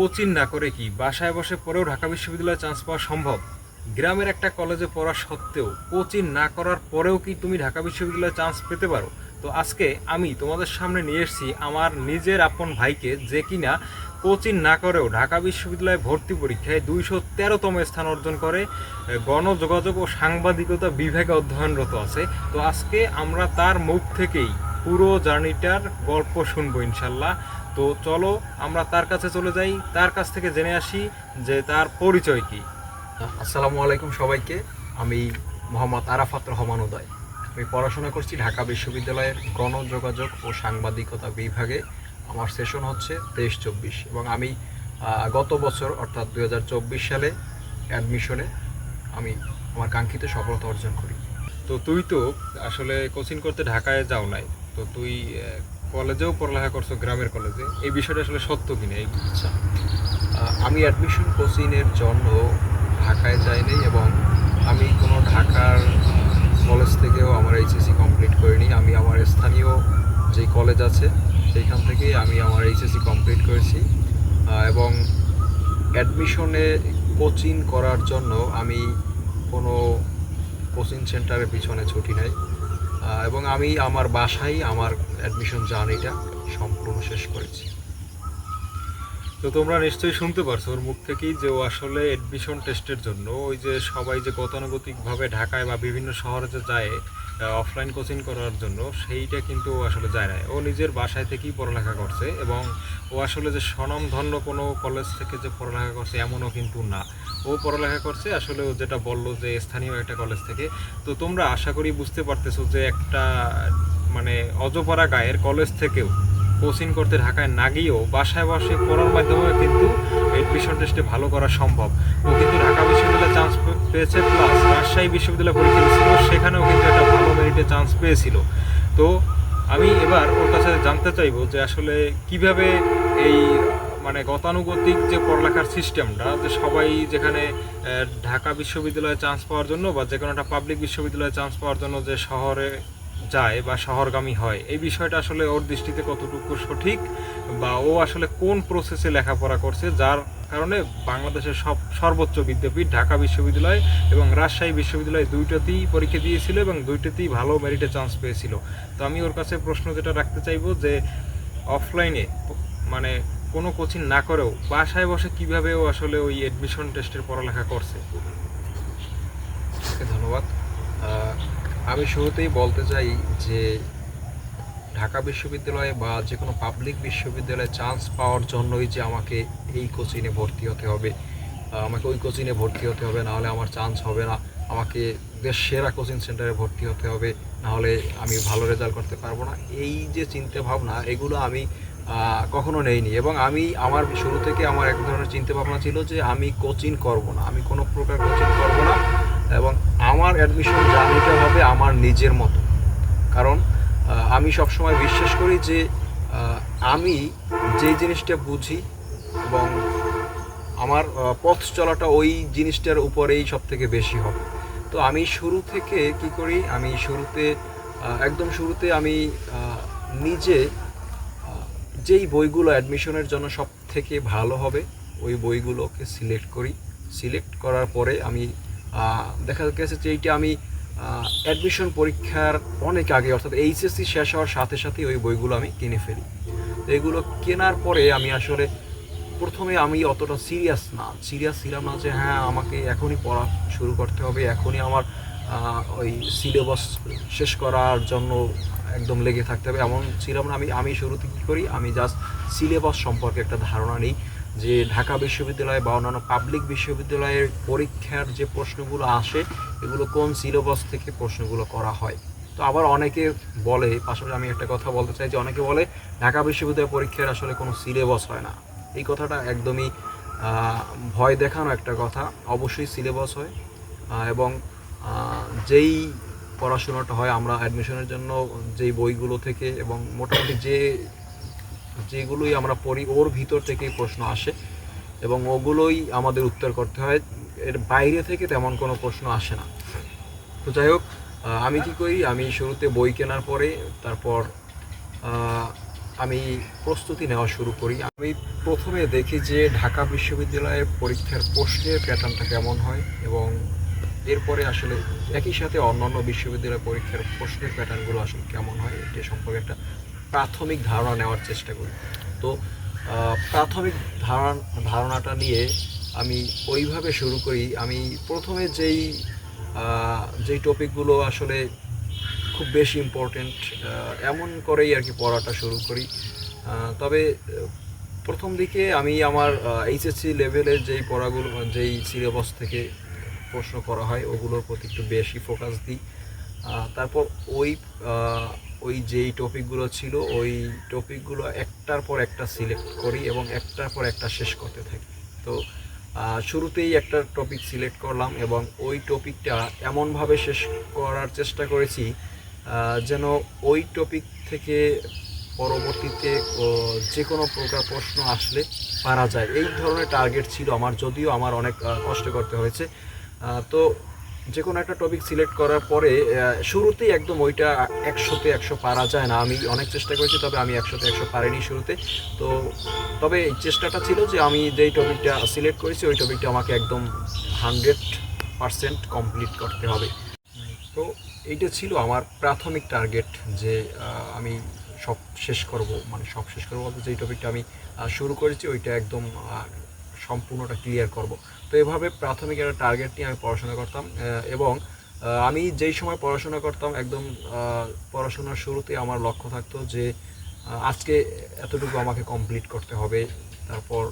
Coaching না করে কি বাসায় বসে পড়েও ঢাকা বিশ্ববিদ্যালয়ে চান্স পাওয়া সম্ভব? গ্রামের একটা কলেজে পড়া সত্ত্বেও কোচিং না করার পরেও কি তুমি ঢাকা বিশ্ববিদ্যালয়ে চান্স পেতে পারো? তো আজকে আমি তোমাদের সামনে নিয়ে এসেছি আমার নিজের আপন ভাইকে যে কিনা কোচিং না করেও ঢাকা বিশ্ববিদ্যালয়ে ভর্তি পরীক্ষায় দুইশো তেরোতম স্থান অর্জন করে গণযোগাযোগ ও সাংবাদিকতা বিভাগে অধ্যয়নরত আছে। তো আজকে আমরা তার মুখ থেকেই পুরো জার্নিটার গল্প শুনব ইনশাল্লাহ। তো চলো আমরা তার কাছে চলে যাই। তার কাছ থেকে জেনে আসি যে তার পরিচয় কি। আসসালামু আলাইকুম সবাইকে। আমি মোহাম্মদ আরাফাত রহমান উদয়। আমি পড়াশোনা করছি ঢাকা বিশ্ববিদ্যালয়ের গণযোগাযোগ ও সাংবাদিকতা বিভাগে। আমার সেশন হচ্ছে তেইশ চব্বিশ এবং আমি গত বছর অর্থাৎ দু হাজার চব্বিশ সালে অ্যাডমিশনে আমি আমার কাঙ্ক্ষিত সফলতা অর্জন করি। তো তুই তো আসলে কোচিং করতে ঢাকায় যাও নাই। তো তুই কলেজেও পড়ালেখা করছ, গ্রামের কলেজে। এই বিষয়টা আসলে সত্য কিনা? এই আচ্ছা আমি অ্যাডমিশন কোচিংয়ের জন্য ঢাকায় যাইনি এবং আমি কোনো ঢাকার কলেজ থেকেও আমার এইচএসসি কমপ্লিট করিনি। আমি আমার স্থানীয় যে কলেজ আছে, সেইখান থেকে আমি আমার এইচএসসি কমপ্লিট করেছি। এবং অ্যাডমিশনে কোচিং করার জন্য আমি কোনো কোচিং সেন্টারের পিছনে ছুটি নাই। এবং আমি আমার বাসায় আমার অ্যাডমিশন জার্নিটা সম্পূর্ণ শেষ করেছি। তো তোমরা নিশ্চয়ই শুনতে পারছ ওর মুখ থেকেই যে ও আসলে অ্যাডমিশন টেস্টের জন্য ওই যে সবাই যে গতানুগতিকভাবে ঢাকায় বা বিভিন্ন শহরে যে যায় অফলাইন কোচিং করার জন্য, সেইটা কিন্তু আসলে যায় না ও নিজের বাসায় থেকেই পড়ালেখা করছে এবং ও আসলে যে স্বনামধন্য কোনো কলেজ থেকে যে পড়ালেখা করছে, এমনও কিন্তু না। ও পড়ালেখা করছে, আসলে ও যেটা বলল যে স্থানীয় একটা কলেজ থেকে। তো তোমরা আশা করি বুঝতে পারতেছো যে একটা মানে অজপাড়া গায়ের কলেজ থেকেও কোচিং করতে ঢাকায় না গিয়েও বাসায় বসে পড়ার মাধ্যমে কিন্তু এডমিশন টেস্টে ভালো করা সম্ভব। ও কিন্তু ঢাকা বিশ্ববিদ্যালয়ে চান্স পেয়েছে প্লাস রাজশাহী বিশ্ববিদ্যালয়ে পরীক্ষা দিয়েছিল, সেখানেও কিন্তু একটা ভালো মেরিটে চান্স পেয়েছিল। তো আমি এবার ওর কাছে জানতে চাইব যে আসলে কীভাবে এই মানে গতানুগতিক যে পড়ালেখার সিস্টেমটা যে সবাই যেখানে ঢাকা বিশ্ববিদ্যালয়ে চান্স পাওয়ার জন্য বা যে কোনো একটা পাবলিক বিশ্ববিদ্যালয়ে চান্স পাওয়ার জন্য যে শহরে যায় বা শহরগামী হয়, এই বিষয়টা আসলে ওর দৃষ্টিতে কতটুকু সঠিক বা ও আসলে কোন প্রসেসে লেখাপড়া করছে, যার কারণে বাংলাদেশের সব, সর্বোচ্চ বিদ্যাপীঠ, ঢাকা বিশ্ববিদ্যালয় এবং রাজশাহী বিশ্ববিদ্যালয় দুইটাতেই পরীক্ষা দিয়েছিল এবং দুইটাতেই ভালো মেরিটে চান্স পেয়েছিল। তো আমি ওর কাছে প্রশ্ন যেটা রাখতে চাইব যে অফলাইনে মানে কোনো কোচিং না করেও বাসায় বসে কীভাবে ও আসলে ওই অ্যাডমিশন টেস্টের পড়ালেখা করছে ওকে ধন্যবাদ আহ, আমি শুরুতেই বলতে চাই যে ঢাকা বিশ্ববিদ্যালয়ে বা যে কোনো পাবলিক বিশ্ববিদ্যালয়ে চান্স পাওয়ার জন্যই যে আমাকে এই কোচিংয়ে ভর্তি হতে হবে। আমাকে ওই কোচিংয়ে ভর্তি হতে হবে নাহলে আমার চান্স হবে না। আমাকে দেশ সেরা কোচিং সেন্টারে ভর্তি হতে হবে নাহলে আমি ভালো রেজাল্ট করতে পারব না। এই যে চিন্তা ভাবনা, এগুলো আমি কখনো নেইনি। এবং আমি আমার শুরু থেকে আমার এক ধরনের চিন্তা ভাবনা ছিল যে আমি কোচিং করব না। আমি কোনো প্রকার কোচিং করব না। এবং আমার অ্যাডমিশন জার্নিটা হবে আমার নিজের মতো। কারণ আমি সবসময় বিশ্বাস করি যে আমি যে জিনিসটা বুঝি এবং আমার পথ চলাটা ওই জিনিসটার উপরেই সব থেকে বেশি হবে। তো আমি শুরু থেকে কি করি? আমি শুরুতে একদম শুরুতে আমি নিজে যেই বইগুলো অ্যাডমিশনের জন্য সব থেকে ভালো হবে, ওই বইগুলোকে সিলেক্ট করি। সিলেক্ট করার পরে আমি দেখা গেছে যে এইটা আমি অ্যাডমিশন পরীক্ষার অনেক আগে, অর্থাৎ এইচএসসি শেষ হওয়ার সাথে সাথে ওই বইগুলো আমি কিনে ফেলি। তো এগুলো কেনার পরে আমি আসলে প্রথমে আমি অতটা সিরিয়াস না। সিরিয়াস ছিলাম না যে হ্যাঁ আমাকে এখনই পড়া শুরু করতে হবে, এখনই আমার ওই সিলেবাস শেষ করার জন্য একদম লেগে থাকতে হবে। এমন ছিলাম না আমি আমি শুরুতে কী করি? আমি জাস্ট সিলেবাস সম্পর্কে একটা ধারণা নিই। যে ঢাকা বিশ্ববিদ্যালয় বা অন্যান্য পাবলিক বিশ্ববিদ্যালয়ের পরীক্ষার যে প্রশ্নগুলো আসে, এগুলো কোন সিলেবাস থেকে প্রশ্নগুলো করা হয়? তো আবার অনেকে বলে, পাশাপাশি আমি একটা কথা বলতে চাই যে অনেকে বলে, ঢাকা বিশ্ববিদ্যালয় পরীক্ষার আসলে কোনো সিলেবাস হয় না। এই কথাটা একদমই ভয় দেখানো একটা কথা। অবশ্যই সিলেবাস হয় এবং যেই পড়াশোনাটা হয় আমরা অ্যাডমিশনের জন্য, যেই বইগুলো থেকে এবং মোটামুটি যে যেগুলোই আমরা পড়ি, ওর ভিতর থেকেই প্রশ্ন আসে এবং ওগুলোই আমাদের উত্তর করতে হয়। এর বাইরে থেকে তেমন কোনো প্রশ্ন আসে না। তো যাই হোক আমি কি করি, আমি শুরুতে বই কেনার পরে তারপর আমি প্রস্তুতি নেওয়া শুরু করি। আমি প্রথমে দেখি যে ঢাকা বিশ্ববিদ্যালয়ের পরীক্ষার প্রশ্নের প্যাটার্নটা কেমন হয় এবং এরপরে আসলে একই সাথে অন্যান্য বিশ্ববিদ্যালয় পরীক্ষার প্রশ্নের প্যাটার্নগুলো আসলে কেমন হয় এটা সম্পর্কে একটা প্রাথমিক ধারণা নেওয়ার চেষ্টা করি। তো প্রাথমিক ধারণা, ধারণাটা নিয়ে আমি ওইভাবে শুরু করি। আমি প্রথমে যেই যেই টপিকগুলো আসলে খুব বেশি ইম্পর্টেন্ট এমন করেই আর কি পড়াটা শুরু করি। তবে, প্রথম দিকে আমি আমার এইচএসসি লেভেলের যেই পড়াগুলো, যেই সিলেবাস থেকে প্রশ্ন করা হয়, ওগুলোর প্রতি একটু বেশি ফোকাস দিই। তারপর ওই ওই যেই টপিকগুলো ছিল, ওই টপিকগুলো একটার পর একটা সিলেক্ট করি এবং একটার পর একটা শেষ করতে থাকি। তো শুরুতেই একটা টপিক সিলেক্ট করলাম এবং ওই টপিকটা এমনভাবে শেষ করার চেষ্টা করেছি যেন ওই টপিক থেকে পরবর্তীতে যে কোনো প্রকার প্রশ্ন আসলে পারা যায়। এই ধরনের টার্গেট ছিল আমার, যদিও আমার অনেক কষ্ট করতে হয়েছে। তো যে কোনো একটা টপিক সিলেক্ট করার পরে শুরুতেই একদম ওইটা একশোতে একশো পারা যায় না। আমি অনেক চেষ্টা করেছি, তবে আমি একশোতে একশো পারিনি শুরুতে। তো তবে চেষ্টাটা ছিল যে আমি যেই টপিকটা সিলেক্ট করেছি, ওই টপিকটা আমাকে একদম হান্ড্রেড পারসেন্ট কমপ্লিট করতে হবে। তো এইটা ছিল আমার প্রাথমিক টার্গেট যে আমি সব শেষ করব মানে সব শেষ করব বলতে যেই টপিকটা আমি শুরু করেছি, ওইটা একদম সম্পূর্ণটা ক্লিয়ার করব। তো এভাবে প্রাথমিক একটা টার্গেট নিয়ে আমি পড়াশোনা করতাম এবং আমি যেই সময় পড়াশোনা করতাম, একদম পড়াশোনার শুরুতে আমার লক্ষ্য থাকতো যে আজকে এতটুকু আমাকে কমপ্লিট করতে হবে, তারপর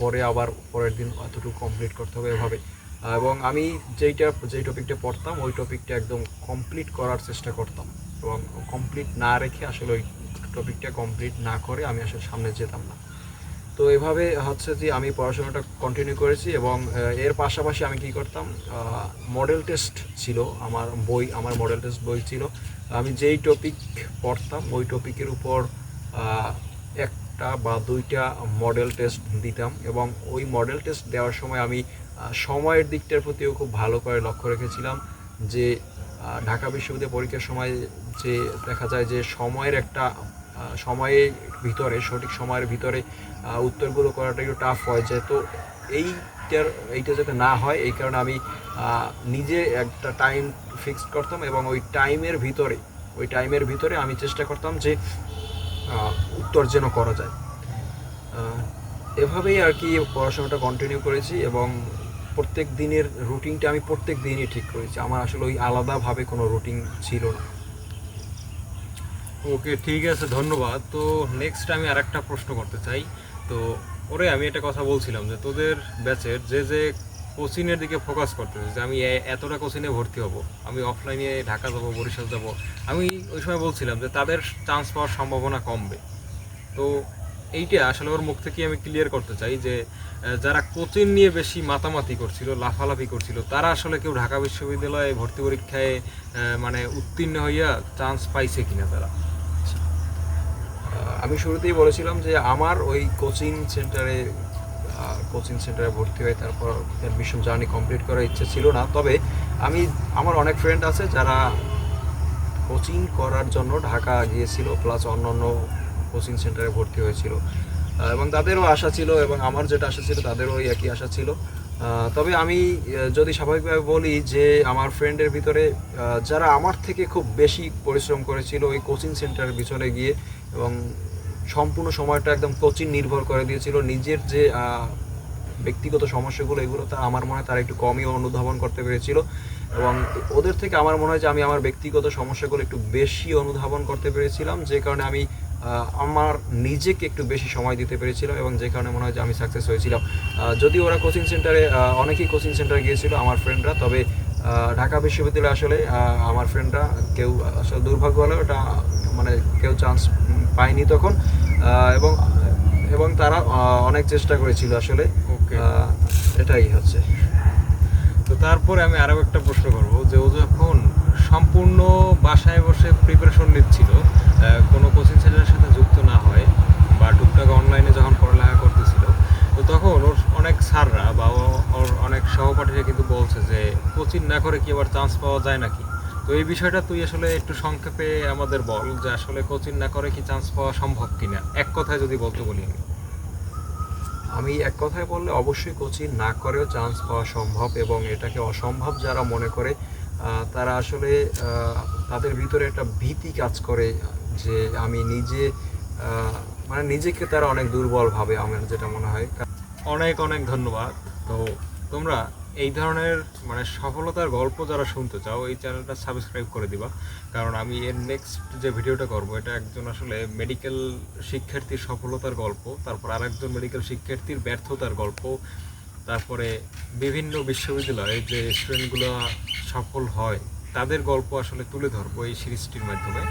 পরে আবার পরের দিন এতটুকু কমপ্লিট করতে হবে এভাবে। এবং আমি যেইটা, যেই টপিকটা পড়তাম, ওই টপিকটা একদম কমপ্লিট করার চেষ্টা করতাম। এবং কমপ্লিট না রেখে আসলে ওই টপিকটা কমপ্লিট না করে আমি আসলে সামনে যেতাম না। তো এভাবে হচ্ছে যে আমি পড়াশোনাটা কন্টিনিউ করেছি এবং এর পাশাপাশি আমি কি করতাম মডেল টেস্ট ছিল, আমার বই, আমার মডেল টেস্ট বই ছিল। আমি যেই টপিক পড়তাম, ওই টপিকের উপর একটা বা দুইটা মডেল টেস্ট দিতাম এবং ওই মডেল টেস্ট দেওয়ার সময় আমি সময়ের দিকটার প্রতিও খুব ভালো করে লক্ষ্য রেখেছিলাম যে ঢাকা বিশ্ববিদ্যালয় পরীক্ষার সময় যে দেখা যায় যে সময়ের একটা সময়ের ভিতরে, সঠিক সময়ের ভিতরে উত্তরগুলো করাটা একটু টাফ হয়। যে তো এইটার, এইটা যাতে না হয়, এই কারণে আমি নিজে একটা টাইম ফিক্সড করতাম এবং ওই টাইমের ভিতরে, ওই টাইমের ভিতরে আমি চেষ্টা করতাম যে উত্তর যেন করা যায়। এভাবেই আর কি পড়াশোনাটা কন্টিনিউ করেছি এবং প্রত্যেক দিনের রুটিনটা আমি প্রত্যেক দিনই ঠিক করেছি। আমার আসলে ওই আলাদাভাবে কোনো রুটিন ছিল না। ওকে, ঠিক আছে, ধন্যবাদ। তো নেক্সট আমি আরেকটা প্রশ্ন করতে চাই। তো ওরে, আমি একটা কথা বলছিলাম যে তোদের ব্যাচের যে যে কোচিংয়ের দিকে ফোকাস করতেছে, যে আমি এতটা কোচিংয়ে ভর্তি হব, আমি অফলাইনে ঢাকা যাব, বরিশাল যাব, আমি ওই সময় বলছিলাম যে তাদের চান্স পাওয়ার সম্ভাবনা কমবে। তো এইটা আসলে ওর মুখ থেকে আমি ক্লিয়ার করতে চাই যে যারা কোচিং নিয়ে বেশি মাতামাতি করছিল, লাফালাফি করছিল, তারা আসলে কেউ ঢাকা বিশ্ববিদ্যালয়ে ভর্তি পরীক্ষায় মানে উত্তীর্ণ হইয়া চান্স পাইছে কিনা তারা? আমি শুরুতেই বলেছিলাম যে আমার ওই কোচিং সেন্টারে কোচিং সেন্টারে ভর্তি হয়ে তারপর অ্যাডমিশন জার্নি কমপ্লিট করার ইচ্ছে ছিল না। তবে আমি, আমার অনেক ফ্রেন্ড আছে যারা কোচিং করার জন্য ঢাকা গিয়েছিল প্লাস অন্য অন্য কোচিং সেন্টারে ভর্তি হয়েছিল। এবং তাদেরও আশা ছিল এবং আমার যেটা আশা ছিল তাদেরও ওই একই আশা ছিল। তবে আমি যদি স্বাভাবিকভাবে বলি যে আমার ফ্রেন্ডের ভিতরে যারা আমার থেকে খুব বেশি পরিশ্রম করেছিল ওই কোচিং সেন্টারের পিছনে গিয়ে এবং সম্পূর্ণ সময়টা একদম কোচিং নির্ভর করে দিয়েছিল। নিজের যে ব্যক্তিগত সমস্যাগুলো, এগুলো তা আমার মনে হয় তারা একটু কমই অনুধাবন করতে পেরেছিল। এবং ওদের থেকে আমার মনে হয় যে আমি আমার ব্যক্তিগত সমস্যাগুলো একটু বেশি অনুধাবন করতে পেরেছিলাম, যে কারণে আমি আমার নিজেকে একটু বেশি সময় দিতে পেরেছিলাম এবং যে কারণে মনে হয় যে আমি সাকসেস হয়েছিলাম। যদি ওরা কোচিং সেন্টারে অনেকেই কোচিং সেন্টারে গিয়েছিল, আমার ফ্রেন্ডরা তবে ঢাকা বিশ্ববিদ্যালয়ে আসলে আমার ফ্রেন্ডরা কেউ আসলে দুর্ভাগ্য হলে ওটা মানে কেউ চান্স পায়নি তখন। এবং এবং তারা অনেক চেষ্টা করেছিল আসলে। এটাই হচ্ছে। তো তারপরে আমি আরও একটা প্রশ্ন করব যে ও যখন সম্পূর্ণ বাসায় বসে প্রিপারেশন নিচ্ছিল কোনো কোচিং সেন্টারের সাথে যুক্ত না হয় বা টুকটাক অনলাইনে যখন পড়ালেখা করতেছিল তো তখন ওর অনেক স্যাররা বা ওর অনেক সহপাঠীরা কিন্তু বলছে যে কোচিং না করে কি আবার চান্স পাওয়া যায় নাকি? তো এই বিষয়টা তুই আসলে একটু সংক্ষেপে আমাদের বল যে আসলে কোচিং না করে কি চান্স পাওয়া সম্ভব কিনা? এক কথায় যদি বলতে বলি আমি। আমি এক কথায় বললে অবশ্যই কোচিং না করেও চান্স পাওয়া সম্ভব এবং এটাকে অসম্ভব যারা মনে করে তারা আসলে তাদের ভিতরে একটা ভীতি কাজ করে যে আমি নিজে মানে নিজেকে তারা অনেক দুর্বল ভাবে আমার যেটা মনে হয়। অনেক অনেক ধন্যবাদ। তো তোমরা এই ধরনের মানে সফলতার গল্প যারা শুনতে চাও, এই চ্যানেলটা সাবস্ক্রাইব করে দিবা। কারণ আমি এর নেক্সট যে ভিডিওটা করব, এটা একজন আসলে মেডিকেল শিক্ষার্থীর সফলতার গল্প, তারপর আরেকজন মেডিকেল শিক্ষার্থীর ব্যর্থতার গল্প, তারপরে বিভিন্ন বিশ্ববিদ্যালয়ে যে স্টুডেন্টগুলো সফল হয়, তাদের গল্প আসলে তুলে ধরবো এই সিরিজটির মাধ্যমে।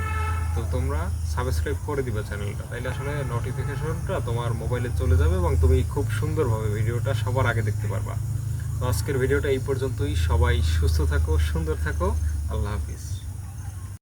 তো তোমরা সাবস্ক্রাইব করে দিবা চ্যানেলটা, তাইলে আসলে নোটিফিকেশনটা তোমার মোবাইলে চলে যাবে এবং তুমি খুব সুন্দরভাবে ভিডিওটা সবার আগে দেখতে পারবা। আজকের ভিডিওটা এই পর্যন্তই। সবাই সুস্থ থাকো সুন্দর থাকো। আল্লাহ হাফিজ।